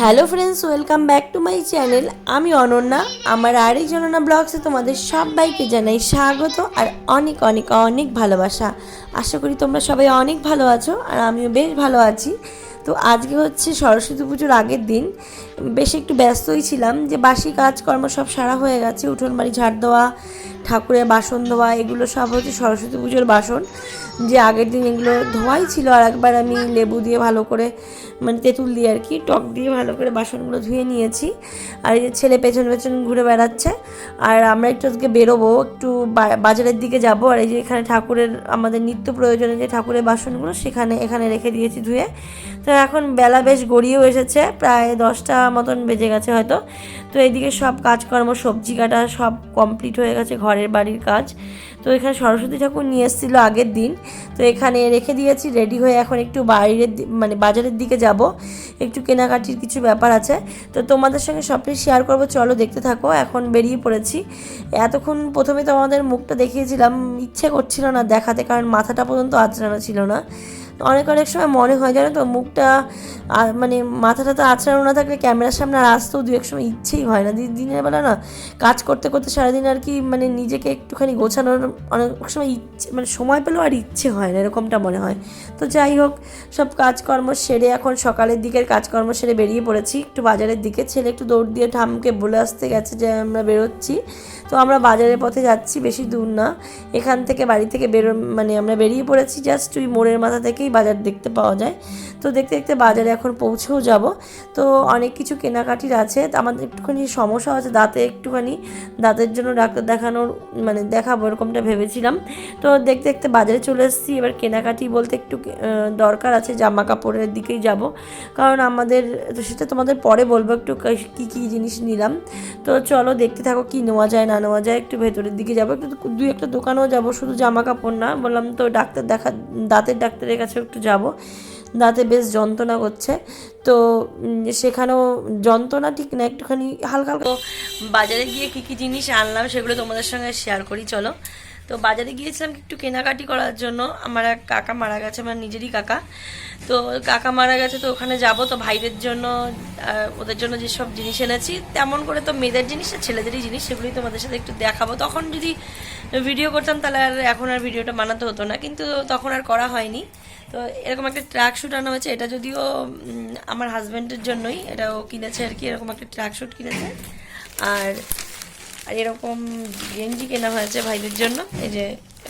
Hello friends, welcome back to my channel. আমি অনন্যা। আমার আরেকজন অনন্যা ব্লগসে তোমাদের সবাইকে জানাই স্বাগত আর অনেক অনেক অনেক ভালোবাসা। আশা করি তোমরা সবাই অনেক ভালো আছো আর আমিও বেশ ভালো আছি। তো আজকে হচ্ছে সরস্বতী পুজোর আগের দিন। বেশ একটু ব্যস্তই ছিলাম যে বাসি কাজকর্ম সব সারা হয়ে গেছে। উঠোন বাড়ি, ঝাড় দেওয়া ঠাকুরের বাসন ধোয়া, এগুলো সব হচ্ছে সরস্বতী পুজোর বাসন। যে আগের দিন এগুলো ধোয়াই ছিল, আর একবার আমি লেবু দিয়ে ভালো করে মানে তেঁতুল দিয়ে আর কি, টক দিয়ে ভালো করে বাসনগুলো ধুয়ে নিয়েছি। আর এই যে ছেলে পেছন পেছন ঘুরে বেড়াচ্ছে, আর আমরা একটু আজকে বেরোবো, একটু বাজারের দিকে যাব। আর এই যে এখানে ঠাকুরের, আমাদের নিত্য প্রয়োজনে যে ঠাকুরের বাসনগুলো, সেখানে, এখানে রেখে দিয়েছি ধুয়ে। তো এখন বেলা বেশ গড়িয়েও এসেছে, প্রায় দশটা মতন বেজে গেছে হয়তো। তো এইদিকে সব কাজকর্ম, সবজি কাটা সব কমপ্লিট হয়ে গেছে ঘরের বাড়ির কাজ। তো এখানে সরস্বতী ঠাকুর নিয়ে এসেছিল আগের দিন। তো এখানে রেখে দিয়েছি রেডি হয়ে এখন একটু বাইরের মানে বাজারের দিকে যাব। একটু কেনাকাটির কিছু ব্যাপার আছে। তো তোমাদের সঙ্গে সবটাই শেয়ার করব। চলো দেখতে থাকো, এখন বেরিয়ে পড়েছি। এতক্ষণ প্রথমে তো আমাদের মুখটা দেখিয়েছিলাম, ইচ্ছে করছিল না দেখাতে, কারণ মাথাটা পর্যন্ত আঁচড়ানো ছিল না। অনেক অনেক সময় মনে হয়, জানো তো, মুখটা মানে মাথাটা তো আছড়ানো না থাকলে ক্যামেরার সামনে আর আসতেও দু এক সময় ইচ্ছেই হয় না। দিনের বেলা না, কাজ করতে করতে সারাদিন আর কি মানে নিজেকে একটুখানি গোছানোর অনেক সময় ইচ্ছে মানে সময় পেলেও আর ইচ্ছে হয় না, এরকমটা মনে হয়। তো যাই হোক, সব কাজকর্ম সেরে এখন সকালের দিকের কাজকর্ম সেরে বেরিয়ে পড়েছি, একটু বাজারের দিকে। ছেলে একটু দৌড় দিয়ে ঠামকে বলে আসতে গেছে যে আমরা বেরোচ্ছি। তো আমরা বাজারের পথে যাচ্ছি, বেশি দূর না। এখান থেকে বাড়ি থেকে বেরো মানে আমরা বেরিয়ে পড়েছি জাস্ট ওই মোড়ের মাথা থেকেই বাজার দেখতে পাওয়া যায়। তো দেখতে দেখতে বাজারে এখন পৌঁছেও যাব। তো অনেক কিছু কেনাকাটির আছে। তো আমাদের একটুখানি সমস্যা আছে দাঁতে একটুখানি। দাঁতের জন্য ডাক্তার দেখানোর মানে দেখাবো এরকমটা ভেবেছিলাম। তো দেখতে দেখতে বাজারে চলে এসেছি। এবার কেনাকাটি বলতে একটু দরকার আছে। জামা কাপড়ের দিকেই যাব। কারণ আমাদের, তো সেটা তোমাদের পরে বলব। একটু কী কী জিনিস নিলাম। তো চলো দেখতে থাকো কি নেওয়া যায়, না নেওয়া যায়। একটু ভেতরের দিকে যাব। একটু দুই একটা দোকানেও যাব। শুধু জামা কাপড় না। বললাম তো ডাক্তার দেখা, দাঁতের ডাক্তারের কাছে একটু যাব। দাঁতে বেশ যন্ত্রণা করছে। তো সেখানেও যন্ত্রণা ঠিক না, একটুখানি হালকা হালকা। বাজারে গিয়ে কী কী জিনিস আনলাম সেগুলো তোমাদের সঙ্গে শেয়ার করি, চলো। তো বাজারে গিয়েছিলাম একটু কেনাকাটি করার জন্য। আমার এক কাকা মারা গেছে, আমার নিজেরই কাকা। তো কাকা মারা গেছে, তো ওখানে যাব। তো ভাইদের জন্য ওদের জন্য যেসব জিনিস এনেছি, তেমন করে তো মেয়েদের জিনিস আর ছেলেদেরই জিনিস, সেগুলোই তোমাদের সাথে একটু দেখাবো। তখন যদি ভিডিও করতাম, তাহলে আর এখন আর ভিডিওটা বানাতে হতো না। কিন্তু তখন আর করা হয়নি। তো এরকম একটা ট্র্যাক শ্যুট আনা হয়েছে। এটা যদিও আমার হাজব্যান্ডের জন্যই এটা ও কিনেছে আর কি, এরকম একটা ট্র্যাক শ্যুট কিনেছে। আর আর এরকম গেঞ্জি কেনা হয়েছে ভাইদের জন্য। এই যে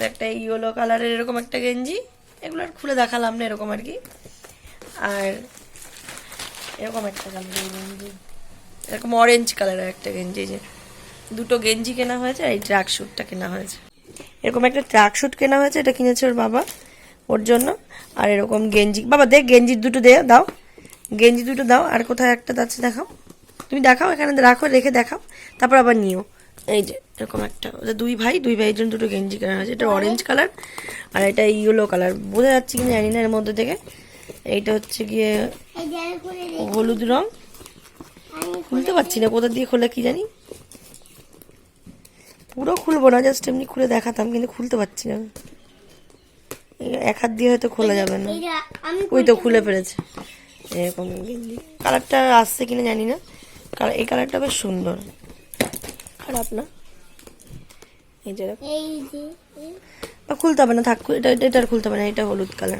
একটা ইয়েলো কালারের এরকম একটা গেঞ্জি, এগুলো আর খুলে দেখালাম না এরকম আর কি। আর এরকম একটা কালারের গেঞ্জি, এরকম অরেঞ্জ কালারের একটা গেঞ্জি যে, দুটো গেঞ্জি কেনা হয়েছে আর এই ট্র্যাক শ্যুটটা কেনা হয়েছে। এরকম একটা ট্র্যাক শ্যুট কেনা হয়েছে, এটা কিনেছে ওর বাবা। ওর জন্য। আর এরকম গেঞ্জি। বাবা দেখ গেঞ্জির দুটো দে, দাও। গেঞ্জি দুটো দাও। আর কোথায় একটা যাচ্ছে দেখাও। তুমি দেখাও, এখানে রাখো, রেখে দেখাও। তারপর আবার নিও। এই যে, এরকম একটা। দুই ভাই, দুই ভাইয়ের জন্য দুটো গেঞ্জি কেনা হয়েছে। এটা অরেঞ্জ কালার আর এটা ইয়েলো কালার বোঝা যাচ্ছে কিনা, জানি না এর মধ্যে থেকে। এইটা হচ্ছে গিয়ে হলুদ রং। খুলতে পারছি না, কোথা দিয়ে খোলে কি জানি। পুরো খুলবো না জাস্ট এমনি খুলে দেখাতাম, কিন্তু খুলতে পারছি না। এক হাত দিয়ে হয়তো খোলা যাবে না। ওই তো খুলে ফেলেছে। এরকম গেঞ্জি। কালারটা আসছে কিনা জানি না। কালার এই কালারটা বেশ সুন্দর। খারাপ না? এই যে বা খুলতে হবে না থাক এটা এটা আর খুলতে হবে না এটা হলুদ কালার।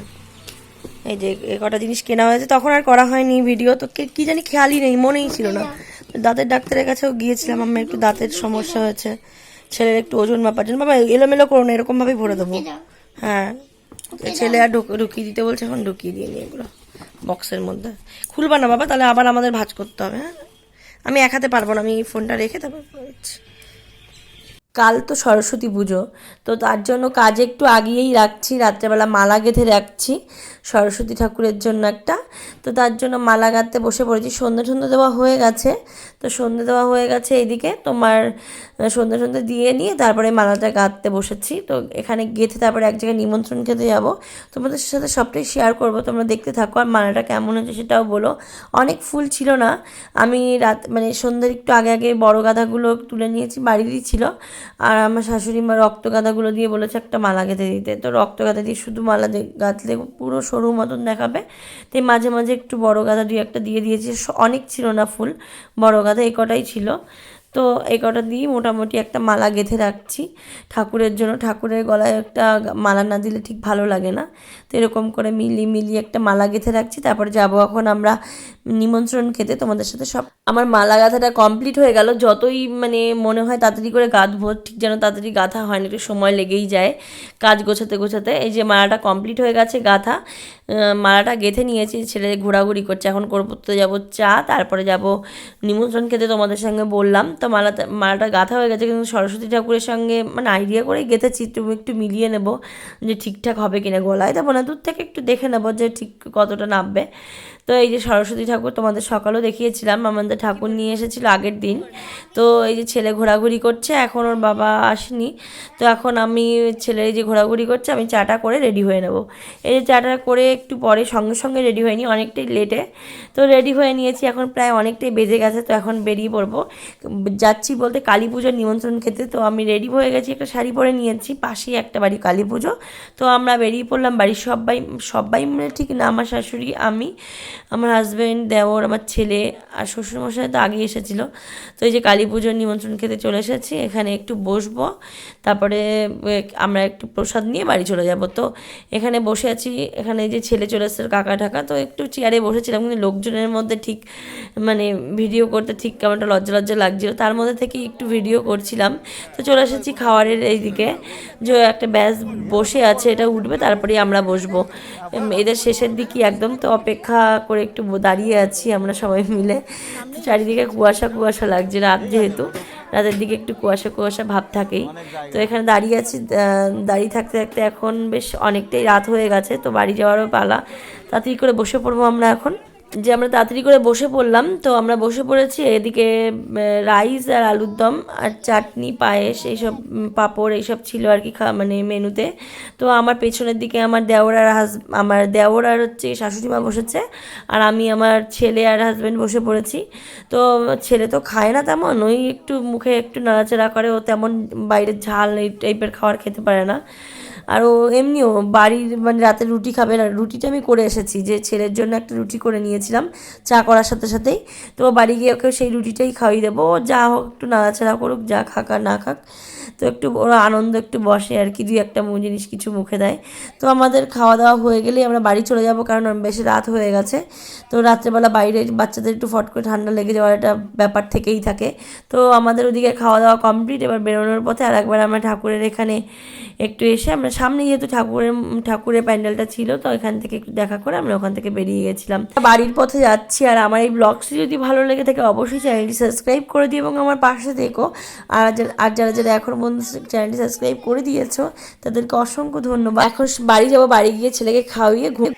এই যে এই কটা জিনিস কেনা হয়েছে তখন আর করা হয়নি ভিডিও তো কে- কি জানি খেয়ালই নেই মনেই ছিল না। দাঁতের ডাক্তারের কাছেও গিয়েছিলাম আমার একটু দাঁতের সমস্যা হয়েছে। ছেলের একটু ওজন মাপার জন্য। বাবা এলোমেলো করো না এরকম ভাবেই ভরে দেবো। হ্যাঁ। ছেলে আর ঢুক- ঢুকিয়ে দিতে বলছে, এখন ঢুকিয়ে দিয়ে নি এগুলো বক্সের মধ্যে। খুলবা না বাবা, তাহলে আবার আমাদের ভাজ করতে হবে হ্যাঁ? আমি এক হাতে পারব না, আমি ফোনটা রেখে তারপর কাল তো সরস্বতী পুজো, তো তার জন্য কাজ একটু আগিয়েই রাখছি, রাত্রেবেলা মালা গেঁথে রাখছি, সরস্বতী ঠাকুরের জন্য একটা। তো তার জন্য মালা গাঁথতে বসে পড়েছি। সন্ধ্যে সন্ধ্যে দেওয়া হয়ে গেছে, তো সন্ধ্যে দেওয়া হয়ে গেছে এইদিকে। তোমার সন্ধ্যে সন্ধ্যে দিয়ে নিয়ে তারপরে মালাটা গাঁথতে বসেছি। তো এখানে গেঁথে তারপরে এক জায়গায় নিমন্ত্রণ খেতে যাব। তোমাদের সাথে সবটাই শেয়ার করব, তোমরা দেখতে থাকো আর মালাটা কেমন হয়েছে সেটাও বলো। অনেক ফুল ছিল না। আমি রাত মানে সন্ধ্যের একটু আগে আগে বড় গাঁদাগুলো তুলে নিয়েছি, বাড়িরই ছিল। আর আমার শাশুড়ি মা রক্ত গাঁদাগুলো দিয়ে বলেছে একটা মালা গেঁথে দিতে। তো রক্ত গাঁদা দিয়ে শুধু মালা গাঁথলে পুরো সরু মতন দেখাবে। তাই মাঝে মাঝে একটু বড় গাঁদা দিয়ে একটা দিয়ে দিয়েছি। অনেক ছিল না ফুল, বড় গাঁদা এই কটাই ছিল। তো এই কটা দিয়ে মোটামুটি একটা মালা গেঁথে রাখছি। ঠাকুরের জন্য ঠাকুরের গলায় একটা মালা না দিলে ঠিক ভালো লাগে না। তো এরকম করে মিলিয়ে মিলিয়ে একটা মালা গেঁথে রাখছি। তারপরে যাব এখন আমরা নিমন্ত্রণ খেতে তোমাদের সাথে সব আমার মালা গাঁথাটা কমপ্লিট হয়ে গেল। যতই মানে মনে হয় তাড়াতাড়ি করে গাঁথবো, ঠিক যেন তাড়াতাড়ি গাঁথা হয় না, একটু সময় লেগেই যায় কাজ গোছাতে গোছাতে। এই যে মালাটা কমপ্লিট হয়ে গেছে গাঁথা মালাটা গেঁথে নিয়েছি, ছেলে ঘোরাঘুরি করছে। এখন করতে যাব চা, তারপরে যাব নিমন্ত্রণ খেতে তোমাদের সঙ্গে বললাম। তো মালাটা মালাটা গাঁথা হয়ে গেছে, কিন্তু সরস্বতী ঠাকুরের সঙ্গে মানে আইডিয়া করেই গেঁথেছি, একটু একটু মিলিয়ে নেব যে ঠিকঠাক হবে কিনা গলায়। দেবো না দূর থেকে একটু দেখে নেব যে ঠিক কতটা নামবে। তো এই যে সরস্বতী ঠাকুর তোমাদের সকালেও দেখিয়েছিলাম আমাদের ঠাকুর নিয়ে এসেছিল আগের দিন। তো এই যে ছেলে ঘোরাঘুরি করছে, এখন ওর বাবা আসেনি। তো এখন আমি ছেলে এই যে ঘোরাঘুরি করছে, আমি চাটা করে রেডি হয়ে নেব। এই যে চাটা করে একটু পরে সঙ্গে সঙ্গে রেডি হয়নি অনেকটাই লেটে। তো রেডি হয়ে নিয়েছি, এখন প্রায় অনেকটাই বেজে গেছে, তো এখন বেরিয়ে পড়ব। যাচ্ছি বলতে কালী পুজোর নিমন্ত্রণ খেতে, তো আমি রেডি হয়ে গেছি, একটা শাড়ি পরে নিয়েছি, পাশেই একটা বাড়ি কালী পুজো। তো আমরা বেরিয়ে পড়লাম, বাড়ির সবাই সবাই মানে ঠিক না, আমার শাশুড়ি, আমি, আমার হাজব্যান্ড দেওর আমার ছেলে আর শ্বশুরমশাই তো আগে এসেছিল। তো এই যে কালী পুজোর নিমন্ত্রণ খেতে চলে এসেছি, এখানে একটু বসবো। তারপরে আমরা একটু প্রসাদ নিয়ে বাড়ি চলে যাব। তো এখানে বসে আছি, এখানে যে ছেলে চলে এসেছে কাকা ঢাকা। তো একটু চেয়ারে বসেছিলাম, কিন্তু লোকজনের মধ্যে ঠিক মানে ভিডিও করতে ঠিক কেমনটা লজ্জা লজ্জা লাগছিল। তার মধ্যে থেকে একটু ভিডিও করছিলাম। তো চলে এসেছি খাওয়ারের এইদিকে। যে একটা ব্যাস বসে আছে, এটা উঠবে, তারপরেই আমরা বসবো। এদের শেষের দিকে একদম। তো অপেক্ষা করে একটু দাঁড়িয়ে আছি আমরা সবাই মিলে। চারিদিকে কুয়াশা কুয়াশা লাগছে রাত যেহেতু। রাতের দিকে একটু কুয়াশা কুয়াশা ভাব থাকেই। তো এখানে দাঁড়িয়ে আছি দাঁড়িয়ে থাকতে থাকতে এখন বেশ অনেকটাই রাত হয়ে গেছে। তো বাড়ি যাওয়ারও পালা। তাতেই করে বসে পড়ব আমরা এখন। যে আমরা তাড়াতাড়ি করে বসে পড়লাম, তো আমরা বসে পড়েছি এদিকে রাইস আর আলুর দম আর চাটনি, পায়েস, এইসব পাঁপড়, এইসব ছিল আর কি খা মানে মেনুতে। তো আমার পেছনের দিকে আমার দেওর আর হাজ, আমার দেওর আর হচ্ছে শাশুড়ি মা বসেছে আর আমি আমার ছেলে আর হাজব্যান্ড বসে পড়েছি। তো ছেলে তো খায় না তেমন, ওই একটু মুখে একটু নাড়াচাড়া করে, ও তেমন বাইরের ঝাল এই টাইপের খাবার খেতে পারে না। আর ও এমনিও বাড়ির মানে রাতে রুটি খাবে না। রুটিটা আমি করে এসেছি যে ছেলের জন্য একটা রুটি করে নিয়েছিলাম, চা করার সাথে সাথেই। তো বাড়ি গিয়ে ওকে সেই রুটিটাই খাইয়ে দেবো। যা হোক, একটু নাড়াচাড়া করুক, যা খাক আর না খাক। তো একটু ওরা আনন্দ একটু বসে আর কি, দুই একটা জিনিস কিছু মুখে দেয়। তো আমাদের খাওয়া দাওয়া হয়ে গেলেই আমরা বাড়ি চলে যাব কারণ বেশি রাত হয়ে গেছে। তো রাত্রেবেলা বাইরে বাচ্চাদের একটু ফট করে ঠান্ডা লেগে যাওয়ার একটা ব্যাপার থেকেই থাকে। তো আমাদের ওদিকে খাওয়া দাওয়া কমপ্লিট এবার বেরোনোর পথে আর একবার আমরা ঠাকুরের এখানে একটু এসে আমরা সামনে যেহেতু ঠাকুরের ঠাকুরের প্যান্ডেলটা ছিল, তো এখান থেকে একটু দেখা করে আমরা ওখান থেকে বেরিয়ে গেছিলাম। বাড়ির পথে যাচ্ছি আর আমার এই ব্লগটি যদি ভালো লেগে থাকে অবশ্যই চ্যানেলটি সাবস্ক্রাইব করে দিই এবং আমার পাশে থেকো। আর আর যারা যারা এখন বন্ধু চ্যানেলটি সাবস্ক্রাইব করে দিয়েছ, তাদেরকে অসংখ্য ধন্যবাদ। এখন বাড়ি যাব, বাড়ি গিয়ে ছেলেকে খাওয়িয়ে ঘুম